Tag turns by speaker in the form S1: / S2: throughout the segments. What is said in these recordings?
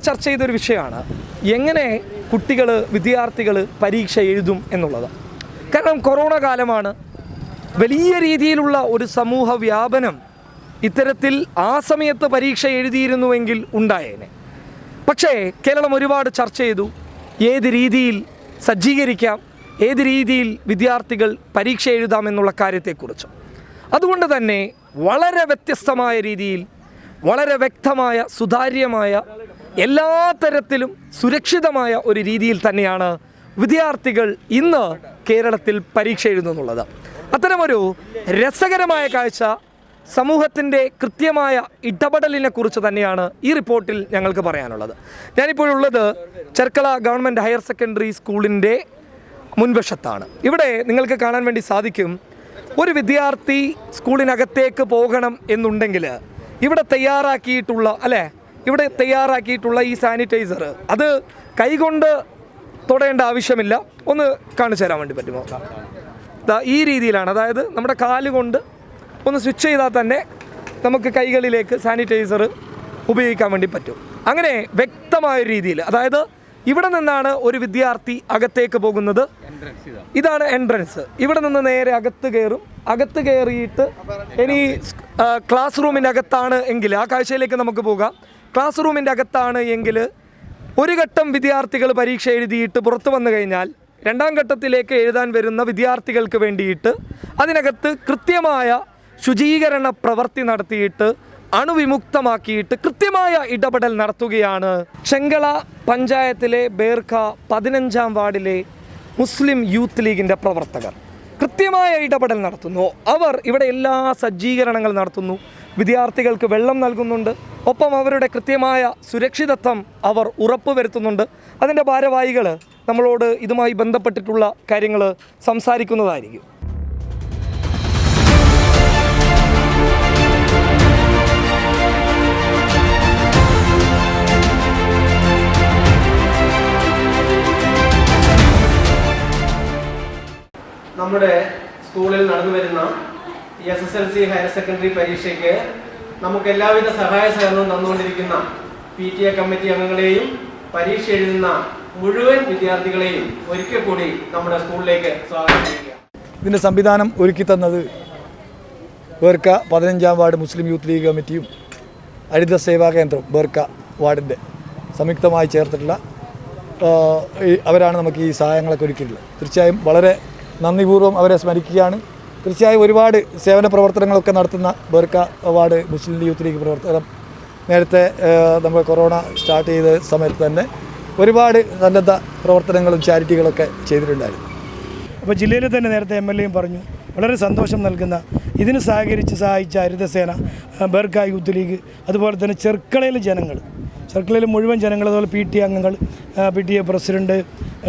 S1: ചർച്ച ചെയ്തൊരു വിഷയമാണ്. എങ്ങനെ കുട്ടികൾ വിദ്യാർത്ഥികൾ പരീക്ഷ എഴുതും എന്നുള്ളത്. കാരണം കൊറോണ കാലമാണ്. വലിയ രീതിയിലുള്ള ഒരു സമൂഹ വ്യാപനം ഇത്തരത്തിൽ ആ സമയത്ത് പരീക്ഷ എഴുതിയിരുന്നുവെങ്കിൽ ഉണ്ടായേനെ. പക്ഷേ കേരളം ഒരുപാട് ചർച്ച ചെയ്തു. ഏത് രീതിയിൽ സജ്ജീകരിക്കാം ഏത് രീതിയിൽ വിദ്യാർത്ഥികൾ പരീക്ഷ എഴുതാം എന്നുള്ള കാര്യത്തെക്കുറിച്ച്. അതുകൊണ്ട് തന്നെ വളരെ വ്യത്യസ്തമായ രീതിയിൽ വളരെ വ്യക്തമായ സുതാര്യമായ എല്ലാ തരത്തിലും സുരക്ഷിതമായ ഒരു രീതിയിൽ തന്നെയാണ് വിദ്യാർത്ഥികൾ ഇന്ന് കേരളത്തിൽ പരീക്ഷ എഴുതുന്നുള്ളത്. അത്തരമൊരു രസകരമായ കാഴ്ച സമൂഹത്തിന്റെ കൃത്യമായ ഇടപെടലിനെ കുറിച്ച് തന്നെയാണ് ഈ റിപ്പോർട്ടിൽ ഞങ്ങൾക്ക് പറയാനുള്ളത്. ഞാനിപ്പോഴുള്ളത് ചെർക്കള ഗവൺമെന്റ് ഹയർ സെക്കൻഡറി സ്കൂളിന്റെ മുൻവശത്താണ്. ഇവിടെ നിങ്ങൾക്ക് കാണാൻ വേണ്ടി സാധിക്കും ഒരു വിദ്യാർത്ഥി സ്കൂളിനകത്തേക്ക് പോകണം എന്നുണ്ടെങ്കിൽ ഇവിടെ തയ്യാറാക്കിയിട്ടുള്ള അല്ലേ? ഇവിടെ തയ്യാറാക്കിയിട്ടുള്ള ഈ സാനിറ്റൈസർ അത് കൈകൊണ്ട് തൊടേണ്ട ആവശ്യമില്ല. ഒന്ന് കാണിച്ചു തരാൻ വേണ്ടി പറ്റുമോ? ഈ രീതിയിലാണ് അതായത് നമ്മുടെ കാലുകൊണ്ട് ഒന്ന് സ്വിച്ച് ചെയ്താൽ തന്നെ നമുക്ക് കൈകളിലേക്ക് സാനിറ്റൈസർ ഉപയോഗിക്കാൻ വേണ്ടി പറ്റും. അങ്ങനെ വ്യക്തമായ രീതിയിൽ അതായത് ഇവിടെ നിന്നാണ് ഒരു വിദ്യാർത്ഥി അകത്തേക്ക് പോകുന്നത്. ഇതാണ് എൻട്രൻസ് ഇവിടെ നിന്ന് നേരെ അകത്ത് കയറും. അകത്ത് കയറിയിട്ട് ഇനി ക്ലാസ് റൂമിനകത്താണ് എങ്കിൽ ആ കാഴ്ചയിലേക്ക് നമുക്ക് പോകാം. ക്ലാസ് റൂമിന്റെ അകത്താണ് എങ്കിൽ ഒരു ഘട്ടം വിദ്യാർത്ഥികൾ പരീക്ഷ എഴുതിയിട്ട് പുറത്തു വന്നു കഴിഞ്ഞാൽ രണ്ടാം ഘട്ടത്തിലേക്ക് എഴുതാൻ വരുന്ന വിദ്യാർത്ഥികൾക്ക് വേണ്ടിയിട്ട് അതിനകത്ത് കൃത്യമായ ശുചീകരണ പ്രവൃത്തി നടത്തിയിട്ട് അണുവിമുക്തമാക്കിയിട്ട് കൃത്യമായ ഇടപെടൽ നടത്തുകയാണ് ചെങ്കള പഞ്ചായത്തിലെ ബേർഖ പതിനഞ്ചാം വാർഡിലെ മുസ്ലിം യൂത്ത് ലീഗിന്റെ പ്രവർത്തകർ. കൃത്യമായ ഇടപെടൽ നടത്തുന്നു. അവർ ഇവിടെ എല്ലാ സജ്ജീകരണങ്ങൾ നടത്തുന്നു. വിദ്യാർത്ഥികൾക്ക് വെള്ളം നൽകുന്നുണ്ട്. ഒപ്പം അവരുടെ കൃത്യമായ സുരക്ഷിതത്വം അവർ ഉറപ്പുവരുത്തുന്നുണ്ട്. അതിന്റെ ഭാരവാഹികൾ നമ്മളോട് ഇതുമായി ബന്ധപ്പെട്ടിട്ടുള്ള കാര്യങ്ങൾ സംസാരിക്കുന്നതായിരിക്കും.
S2: നമ്മുടെ സ്കൂളിൽ നടന്നു വരുന്ന S S L C higher secondary പരീക്ഷയ്ക്ക് നമുക്ക് എല്ലാവിധ സഹായ സഹകരണവും തന്നുകൊണ്ടിരിക്കുന്ന പി ടി എ കമ്മിറ്റി അംഗങ്ങളെയും പരീക്ഷ എഴുതുന്ന മുഴുവൻ വിദ്യാർത്ഥികളെയും ഒരിക്കൽ കൂടി നമ്മുടെ സ്കൂളിലേക്ക് സ്വാഗതം ചെയ്യുക.
S3: ഇതിന്റെ സംവിധാനം ഒരുക്കി തന്നത് ബേർക്ക പതിനഞ്ചാം വാർഡ് മുസ്ലിം യൂത്ത് ലീഗ് കമ്മിറ്റിയും ഹരിത സേവാ കേന്ദ്രം ബേർക്ക വാർഡിന്റെ സംയുക്തമായി ചേർത്തിട്ടുള്ള അവരാണ് നമുക്ക് ഈ സഹായങ്ങളൊക്കെ ഒരുക്കിയിട്ടുള്ളത്. തീർച്ചയായും വളരെ നന്ദിപൂർവം അവരെ സ്മരിക്കുകയാണ്. തീർച്ചയായും ഒരുപാട് സേവന പ്രവർത്തനങ്ങളൊക്കെ നടത്തുന്ന ബർക്ക അവാർഡ് മുസ്ലിം യൂത്ത് ലീഗ് പ്രവർത്തനം നേരത്തെ നമ്മൾ കൊറോണ സ്റ്റാർട്ട് ചെയ്ത സമയത്ത് തന്നെ ഒരുപാട് സന്നദ്ധ പ്രവർത്തനങ്ങളും ചാരിറ്റികളൊക്കെ ചെയ്തിട്ടുണ്ടായിരുന്നു.
S4: അപ്പോൾ ജില്ലയിൽ തന്നെ നേരത്തെ എം എൽ എയും പറഞ്ഞു വളരെ സന്തോഷം നൽകുന്ന ഇതിന് സഹകരിച്ച് സഹായിച്ച ഹരിതസേന ബർക്ക യൂത്ത് ലീഗ് അതുപോലെ തന്നെ ചെർക്കളയിലെ ജനങ്ങൾ ചെർക്കളയിലെ മുഴുവൻ ജനങ്ങൾ അതുപോലെ പി ടി അംഗങ്ങൾ P T A president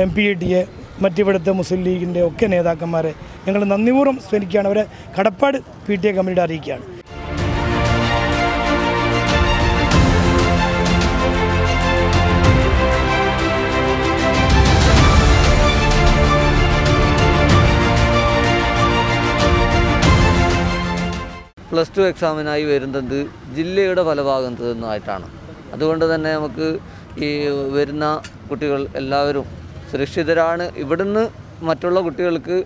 S4: M P T A മറ്റിവിടുത്തെ Muslim ലീഗിന്റെ ഒക്കെ നേതാക്കന്മാരെ ഞങ്ങൾ നന്ദിപൂർവം സ്മരിക്കുകയാണ്. അവരെ കടപ്പാട് പി ടി എ കമ്മിറ്റിയുടെ അറിയിക്കുകയാണ്.
S5: പ്ലസ് ടു എക്സാമിനായി വരുന്നത് ജില്ലയുടെ പല ഭാഗത്തു നിന്നായിട്ടാണ്. അതുകൊണ്ട് തന്നെ നമുക്ക് ഈ വരുന്ന കുട്ടികൾ എല്ലാവരും സുരക്ഷിതരാണ്. ഇവിടുന്ന് മറ്റുള്ള കുട്ടികൾക്ക്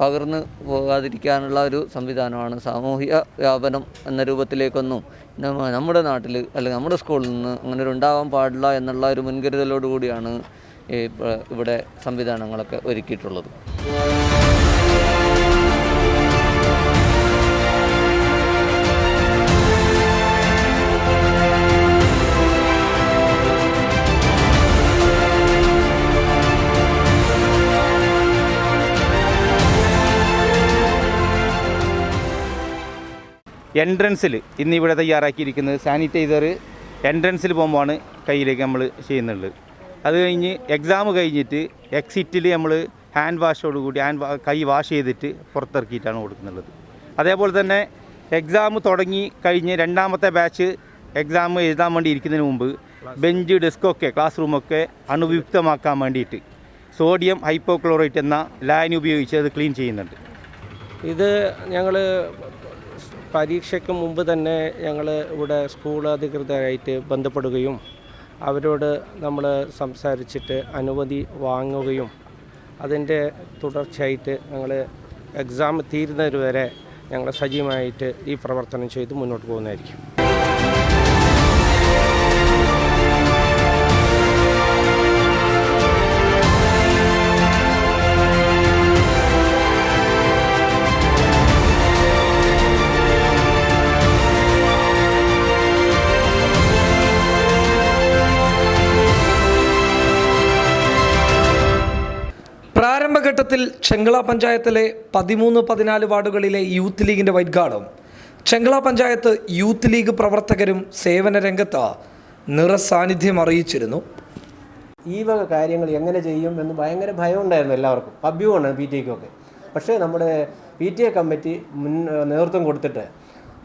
S5: പകർന്നു പോകാതിരിക്കാനുള്ള ഒരു സംവിധാനമാണ് സാമൂഹിക വ്യാപനം എന്ന രൂപത്തിലേക്കൊന്നും നമ്മുടെ നാട്ടിൽ അല്ലെങ്കിൽ നമ്മുടെ സ്കൂളിൽ നിന്ന് അങ്ങനെ ഒരു ഉണ്ടാവാൻ പാടില്ല എന്നുള്ള ഒരു മുൻകരുതലോടു കൂടിയാണ് ഈ പ്ര- ഇവിടെ സംവിധാനങ്ങളൊക്കെ ഒരുക്കിയിട്ടുള്ളത്.
S6: എൻട്രൻസിൽ ഇന്ന് ഇവിടെ തയ്യാറാക്കിയിരിക്കുന്നത് സാനിറ്റൈസർ എൻട്രൻസിൽ പോകുമ്പോഴാണ് കയ്യിലേക്ക് നമ്മൾ ചെയ്യുന്നുള്ളത് അത് കഴിഞ്ഞ് എക്സാം കഴിഞ്ഞിട്ട് എക്സിറ്റിൽ നമ്മൾ ഹാൻഡ് വാഷോട് കൂടി ഹാൻഡ് കൈ വാഷ് ചെയ്തിട്ട് പുറത്തിറക്കിയിട്ടാണ് കൊടുക്കുന്നുള്ളത് അതേപോലെ തന്നെ എക്സാം തുടങ്ങി കഴിഞ്ഞ് രണ്ടാമത്തെ ബാച്ച് എക്സാം എഴുതാൻ വേണ്ടി ഇരിക്കുന്നതിന് മുമ്പ് ബെഞ്ച് ഡെസ്കൊക്കെ ക്ലാസ് റൂമൊക്കെ അണുവിയുക്തമാക്കാൻ വേണ്ടിയിട്ട് സോഡിയം ഹൈപ്പോക്ലോറേറ്റ് എന്ന ലായനി ഉപയോഗിച്ച് അത് ക്ലീൻ ചെയ്യുന്നുണ്ട്.
S2: ഇത് ഞങ്ങൾ
S7: പരീക്ഷയ്ക്ക് മുമ്പ് തന്നെ ഞങ്ങൾ ഇവിടെ സ്കൂൾ അധികൃതരായിട്ട് ബന്ധപ്പെടുകയും അവരോട് നമ്മൾ സംസാരിച്ചിട്ട് അനുമതി വാങ്ങുകയും അതിന്റെ തുടർച്ചയായിട്ട് ഞങ്ങൾ എക്സാം തീരുന്നതുവരെ ഞങ്ങൾ സജീവമായിട്ട് ഈ പ്രവർത്തനം ചെയ്ത് മുന്നോട്ട് പോകുന്നതായിരിക്കും.
S1: പ്രാരംഭഘട്ടത്തിൽ ചെങ്കള പഞ്ചായത്തിലെ പതിമൂന്ന് പതിനാല് വാർഡുകളിലെ യൂത്ത് ലീഗിന്റെ വൈറ്റ് ഗാർഡും ചെങ്കള പഞ്ചായത്ത് യൂത്ത് ലീഗ് പ്രവർത്തകരും സേവന രംഗത്ത് നിറസാന്നിധ്യം അറിയിച്ചിരുന്നു.
S2: ഈ വക കാര്യങ്ങൾ എങ്ങനെ ചെയ്യും എന്ന് ഭയങ്കര ഭയം ഉണ്ടായിരുന്നു എല്ലാവർക്കും. അഭ്യൂഹമാണ് പി ടി എക്കൊക്കെ പക്ഷേ നമ്മുടെ പി ടി എ കമ്മിറ്റി മുൻ നേതൃത്വം കൊടുത്തിട്ട്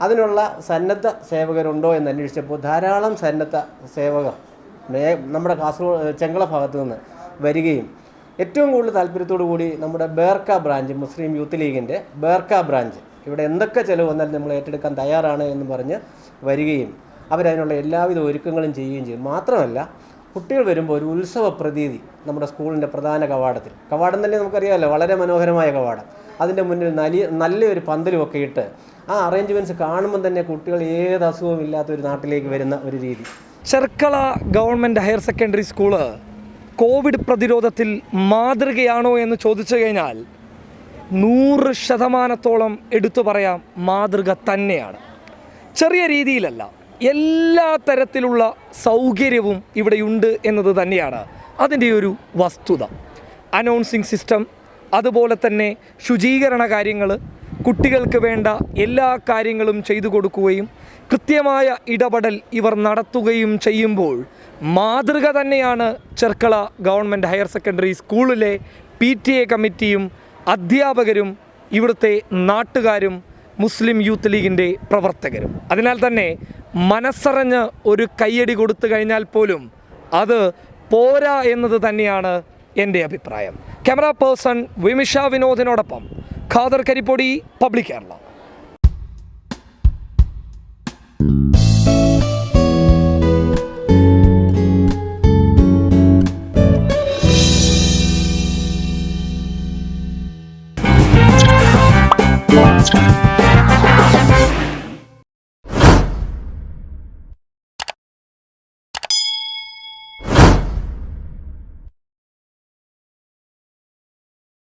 S2: അതിനുള്ള സന്നദ്ധ സേവകരുണ്ടോ എന്ന് അന്വേഷിച്ചപ്പോൾ ധാരാളം സന്നദ്ധ സേവകർ നമ്മുടെ കാസർഗോഡ് ചെങ്കള ഭാഗത്തു നിന്ന് വരികയും ഏറ്റവും കൂടുതൽ താല്പര്യത്തോടു കൂടി നമ്മുടെ ബേർക്ക ബ്രാഞ്ച് മുസ്ലിം യൂത്ത് ലീഗിന്റെ ബേർക്ക ബ്രാഞ്ച്. ഇവിടെ എന്തൊക്കെ ചിലവ് വന്നാലും നമ്മൾ ഏറ്റെടുക്കാൻ തയ്യാറാണ് എന്ന് പറഞ്ഞ് വരികയും അവരതിനുള്ള എല്ലാവിധ ഒരുക്കങ്ങളും ചെയ്യുകയും ചെയ്യും. മാത്രമല്ല കുട്ടികൾ വരുമ്പോൾ ഒരു ഉത്സവ പ്രതീതി നമ്മുടെ സ്കൂളിന്റെ പ്രധാന കവാടത്തിൽ. കവാടം തന്നെ നമുക്കറിയാമല്ലോ വളരെ മനോഹരമായ കവാടം. അതിന്റെ മുന്നിൽ നലിയ നല്ലൊരു പന്തലുമൊക്കെ ഇട്ട് ആ അറേഞ്ച്മെന്റ്സ് കാണുമ്പോൾ തന്നെ കുട്ടികൾ ഏത് അസുഖവും ഇല്ലാത്ത ഒരു നാട്ടിലേക്ക് വരുന്ന ഒരു രീതി.
S1: Cherkala government higher secondary school Covid പ്രതിരോധത്തിൽ മാതൃകയാണോ എന്ന് ചോദിച്ചു കഴിഞ്ഞാൽ നൂറ് ശതമാനത്തോളം എടുത്തു പറയാം മാതൃക തന്നെയാണ്. ചെറിയ രീതിയിലല്ല എല്ലാ തരത്തിലുള്ള സൗകര്യവും ഇവിടെയുണ്ട് എന്നത് തന്നെയാണ് അതിന്റെ ഒരു വസ്തുത. അനൗൺസിങ് സിസ്റ്റം അതുപോലെ തന്നെ ശുചീകരണ കാര്യങ്ങൾ കുട്ടികൾക്ക് വേണ്ട എല്ലാ കാര്യങ്ങളും ചെയ്തു കൊടുക്കുകയും കൃത്യമായ ഇടപെടൽ ഇവർ നടത്തുകയും ചെയ്യുമ്പോൾ മാതൃക തന്നെയാണ് ചെർക്കള ഗവൺമെന്റ് ഹയർ സെക്കൻഡറി സ്കൂളിലെ പി ടി എ കമ്മിറ്റിയും അധ്യാപകരും ഇവിടുത്തെ നാട്ടുകാരും മുസ്ലിം യൂത്ത് ലീഗിന്റെ പ്രവർത്തകരും. അതിനാൽ തന്നെ മനസ്സറിഞ്ഞ് ഒരു കയ്യടി കൊടുത്തു കഴിഞ്ഞാൽ പോലും അത് പോരാ എന്നത് തന്നെയാണ് എന്റെ അഭിപ്രായം. Camera person Vimisha വിനോദിനോടൊപ്പം Khader Karippodi Public Kerala.
S8: next time.